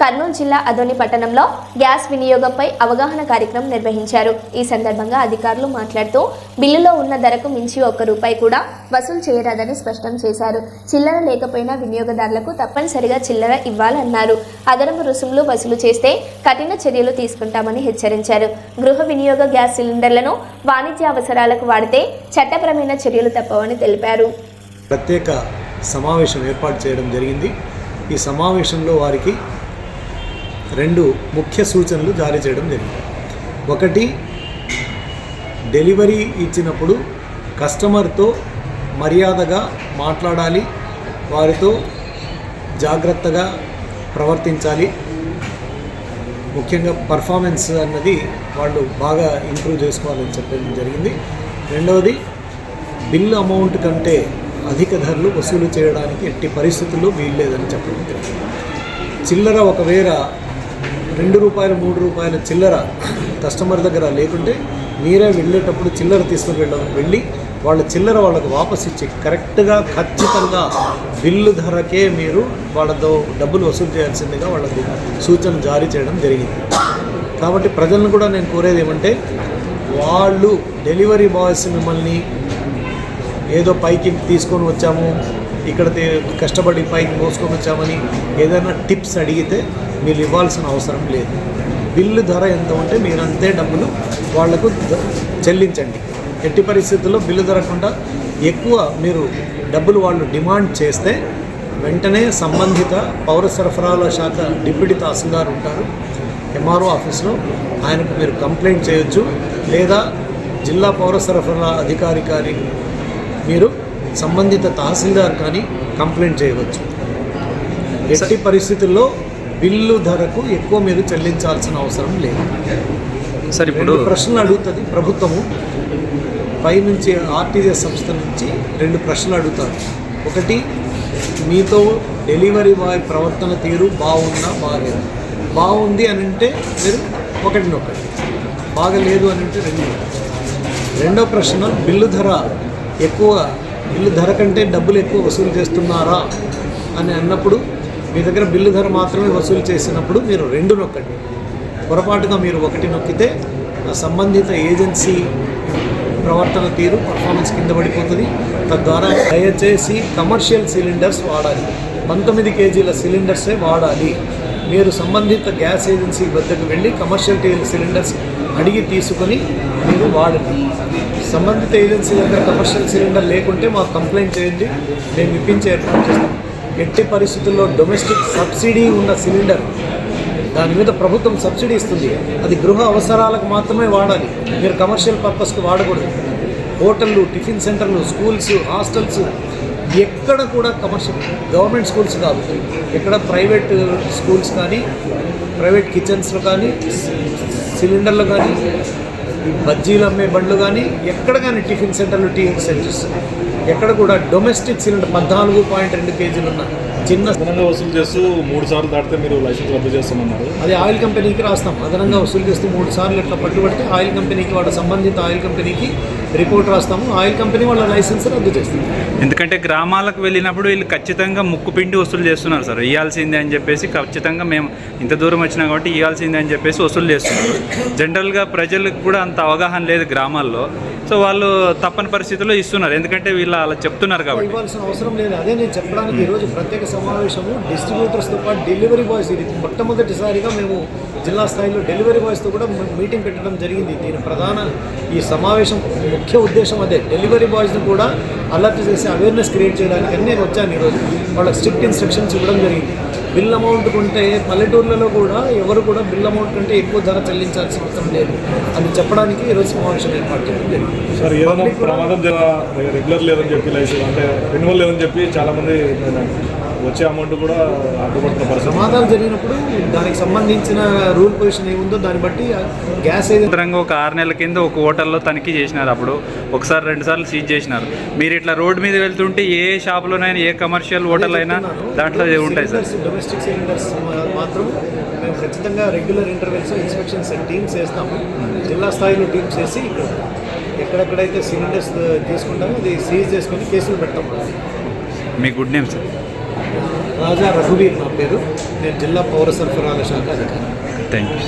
కర్నూలు జిల్లా అదోని పట్టణంలో గ్యాస్ వినియోగంపై అవగాహన కార్యక్రమం నిర్వహించారు. ఈ సందర్భంగా అధికారులు మాట్లాడుతూ బిల్లులో ఉన్న ధరకు మించి ఒక్క రూపాయి కూడా వసూలు చేయరాదని స్పష్టం చేశారు. చిల్లర లేకపోయినా వినియోగదారులకు తప్పనిసరిగా చిల్లర ఇవ్వాలన్నారు. అదనపు రుసుములు వసూలు చేస్తే కఠిన చర్యలు తీసుకుంటామని హెచ్చరించారు. గృహ వినియోగ గ్యాస్ సిలిండర్లను వాణిజ్య అవసరాలకు వాడితే చట్టపరమైన చర్యలు తప్పవని తెలిపారు. ప్రత్యేక సమావేశం ఏర్పాటు చేయడం జరిగింది. ఈ సమావేశంలో వారికి రెండు ముఖ్య సూచనలు జారీ చేయడం జరిగింది. ఒకటి డెలివరీ ఇచ్చినప్పుడు కస్టమర్తో మర్యాదగా మాట్లాడాలి వారితో జాగ్రత్తగా ప్రవర్తించాలి. ముఖ్యంగా పర్ఫార్మెన్స్ అన్నది వాళ్ళు బాగా ఇంప్రూవ్ చేసుకోవాలని చెప్పడం జరిగింది. రెండవది బిల్ అమౌంట్ కంటే అధిక ధరలు వసూలు చేయడానికి ఎట్టి పరిస్థితుల్లో వీల్లేదని చెప్పడం జరిగింది. చిల్లర ఒకవేళ రెండు రూపాయలు మూడు రూపాయల చిల్లర కస్టమర్ దగ్గర లేకుంటే మీరే వెళ్ళేటప్పుడు చిల్లర తీసుకుని వెళ్ళడం వెళ్ళి వాళ్ళ చిల్లర వాళ్ళకు వాపస్ ఇచ్చి కరెక్ట్గా ఖచ్చితంగా బిల్లు ధరకే మీరు వాళ్ళతో డబ్బులు వసూలు చేయాల్సిందిగా వాళ్ళకు సూచన జారీ చేయడం జరిగింది. కాబట్టి ప్రజలను కూడా నేను కోరేది ఏమంటే వాళ్ళు డెలివరీ బాయ్స్ మిమ్మల్ని ఏదో పైకి తీసుకొని వచ్చాము ఇక్కడ కష్టపడి పైకి మోసుకొని వచ్చామని ఏదైనా టిప్స్ అడిగితే మీరు ఇవ్వాల్సిన అవసరం లేదు. బిల్లు ధర ఎంత ఉంటే మీరు అంతే డబ్బులు వాళ్ళకు చెల్లించండి. ఎట్టి పరిస్థితుల్లో బిల్లు ధరకుండా ఎక్కువ మీరు డబ్బులు వాళ్ళు డిమాండ్ చేస్తే వెంటనే సంబంధిత పౌర సరఫరాల శాఖ డిప్యూటీ తహసీల్దార్ ఉంటారు. ఎంఆర్ఓ ఆఫీస్లో ఆయనకు మీరు కంప్లైంట్ చేయొచ్చు. లేదా జిల్లా పౌర సరఫరా అధికారి గారి మీరు సంబంధిత తహసీల్దార్ కానీ కంప్లైంట్ చేయవచ్చు. ఎట్టి పరిస్థితుల్లో బిల్లు ధరకు ఎక్కువ మీరు చెల్లించాల్సిన అవసరం లేదు. సార్ ఇప్పుడు ప్రశ్నలు అడుగుతుంది ప్రభుత్వము. పైనుంచి ఆర్టీజీఎస్ సంస్థ నుంచి రెండు ప్రశ్నలు అడుగుతారు. ఒకటి మీతో డెలివరీ బాయ్ ప్రవర్తన తీరు బాగుందా బాగలేదు బాగుంది అని అంటే మీరు ఒకటి నొక్కటి బాగలేదు అని అంటే రెండు రెండో ప్రశ్న బిల్లు ధర ఎక్కువ బిల్లు ధర కంటే డబ్బులు ఎక్కువ వసూలు చేస్తున్నారా అని అన్నప్పుడు మీ దగ్గర బిల్లు ధర మాత్రమే వసూలు చేసినప్పుడు మీరు రెండు నొక్కండి. పొరపాటుగా మీరు ఒకటి నొక్కితే సంబంధిత ఏజెన్సీ ప్రవర్తన తీరు పర్ఫార్మెన్స్ కింద పడిపోతుంది. తద్వారా దయచేసి కమర్షియల్ సిలిండర్స్ వాడాలి. పంతొమ్మిది కేజీల సిలిండర్సే వాడాలి. మీరు సంబంధిత గ్యాస్ ఏజెన్సీ వద్దకు వెళ్ళి కమర్షియల్ సిలిండర్స్ అడిగి తీసుకొని మీరు వాడండి సంబంధిత ఏజెన్సీ దగ్గర కమర్షియల్ సిలిండర్ లేకుంటే మాకు కంప్లైంట్ చేయండి. మేము ఇప్పించే ఏర్పాటు చేస్తాం. ఎట్టి పరిస్థితుల్లో డొమెస్టిక్ సబ్సిడీ ఉన్న సిలిండర్ దాని మీద ప్రభుత్వం సబ్సిడీ ఇస్తుంది. అది గృహ అవసరాలకు మాత్రమే వాడాలి. మీరు కమర్షియల్ పర్పస్కి వాడకూడదు. హోటళ్ళు టిఫిన్ సెంటర్లు స్కూల్స్ హాస్టల్స్ ఎక్కడ కూడా కమర్షియల్ గవర్నమెంట్ స్కూల్స్ కాదు. ఎక్కడ ప్రైవేట్ స్కూల్స్ కానీ ప్రైవేట్ కిచెన్స్లో కానీ సిలిండర్లు కానీ ఈ బజ్జీలు అమ్మే బండ్లు కానీ ఎక్కడ కానీ టిఫిన్ సెంటర్లు టీ సెంటర్స్ ఎక్కడ కూడా డొమెస్టిక్ సిలిండర్ పద్నాలుగు పాయింట్ రెండు కేజీలు ఉన్నాయి చిన్న అదనంగా వసూలు చేస్తూ మూడు సార్లు దాటితే మీరు లైసెన్స్ రద్దు చేస్తామన్నారు. అది ఆయిల్ కంపెనీకి రాస్తాం. అదనంగా వసూలు చేస్తూ మూడు సార్లు ఇట్లా పట్టుబడితే ఆయిల్ కంపెనీకి వాళ్ళ సంబంధిత ఆయిల్ కంపెనీకి రిపోర్ట్ రాస్తాము. ఆయిల్ కంపెనీ వాళ్ళ లైసెన్స్ రద్దు చేస్తాం ఎందుకంటే గ్రామాలకు వెళ్ళినప్పుడు వీళ్ళు ఖచ్చితంగా ముక్కు పిండి వసూలు చేస్తున్నారు సార్. ఇవ్వాల్సిందే అని చెప్పేసి ఖచ్చితంగా మేము ఇంత దూరం వచ్చినా కాబట్టి ఇవ్వాల్సిందే అని చెప్పేసి వసూలు చేస్తున్నారు. జనరల్గా ప్రజలకు కూడా అంత అవగాహన లేదు గ్రామాల్లో. సో వాళ్ళు తప్పని పరిస్థితుల్లో ఇస్తున్నారు. ఎందుకంటే వీళ్ళు అలా చెప్తున్నారు కాబట్టి. ఇవ్వాల్సిన అవసరం లేదు. అదే నేను చెప్పడానికి ఈరోజు ప్రత్యేక సమావేశము. డిస్ట్రిబ్యూటర్స్తో పాటు డెలివరీ బాయ్స్ ఇది మొట్టమొదటిసారిగా మేము జిల్లా స్థాయిలో డెలివరీ బాయ్స్తో కూడా మీటింగ్ పెట్టడం జరిగింది. దీని ప్రధాన ఈ సమావేశం ముఖ్య ఉద్దేశం అదే. డెలివరీ బాయ్స్ని కూడా అలర్ట్ చేసి అవేర్నెస్ క్రియేట్ చేయడానికి నేను వచ్చాను ఈరోజు. వాళ్ళకి స్ట్రిక్ట్ ఇన్స్ట్రక్షన్స్ ఇవ్వడం జరిగింది. బిల్ అమౌంట్ కొంటే పల్లెటూర్లలో కూడా ఎవరు కూడా బిల్ అమౌంట్ కంటే ఎక్కువ ధర చెల్లించాల్సిన అవసరం లేదు అని చెప్పడానికి ఈరోజు సమావేశం ఏర్పాటు చేయడం జరిగింది. సార్ ఏదైనా ప్రమాదం రెగ్యులర్ లేదని చెప్పి లైసెన్స్ అంటే రెన్యువల్ లేదని చెప్పి చాలామంది వచ్చే అమౌంట్ కూడా అడ్డుపడుతున్న పరిస్థితి. ప్రమాదాలు జరిగినప్పుడు దానికి సంబంధించిన రూల్ పొజిషన్ ఏముందో దాన్ని బట్టి గ్యాస్ స్వతంత్రంగా ఒక ఆరు నెలల కింద ఒక హోటల్లో తనిఖీ చేసినారు అప్పుడు. ఒకసారి రెండు సార్లు సీజ్ చేసినారు. మీరు ఇట్లా రోడ్డు మీద వెళ్తుంటే ఏ షాపులోనైనా ఏ కమర్షియల్ హోటల్ అయినా దాంట్లో ఉంటాయి సార్. డొమెస్టిక్ సిలిండర్స్ మాత్రం మేము ఖచ్చితంగా రెగ్యులర్ ఇంటర్వెల్స్ ఇన్స్పెక్షన్స్ టీమ్స్ వేస్తాము జిల్లా స్థాయిలో టీమ్స్ వేసి ఎక్కడెక్కడైతే సిలిండర్స్ తీసుకుంటామో అది సీజ్ చేసుకొని కేసులు పెడతాము మీ గుడ్ నేమ్ సార్. రాజా రఘువీర్ నా పేరు. నేను జిల్లా పౌర సరఫరాల శాఖ అధికారి. Thank you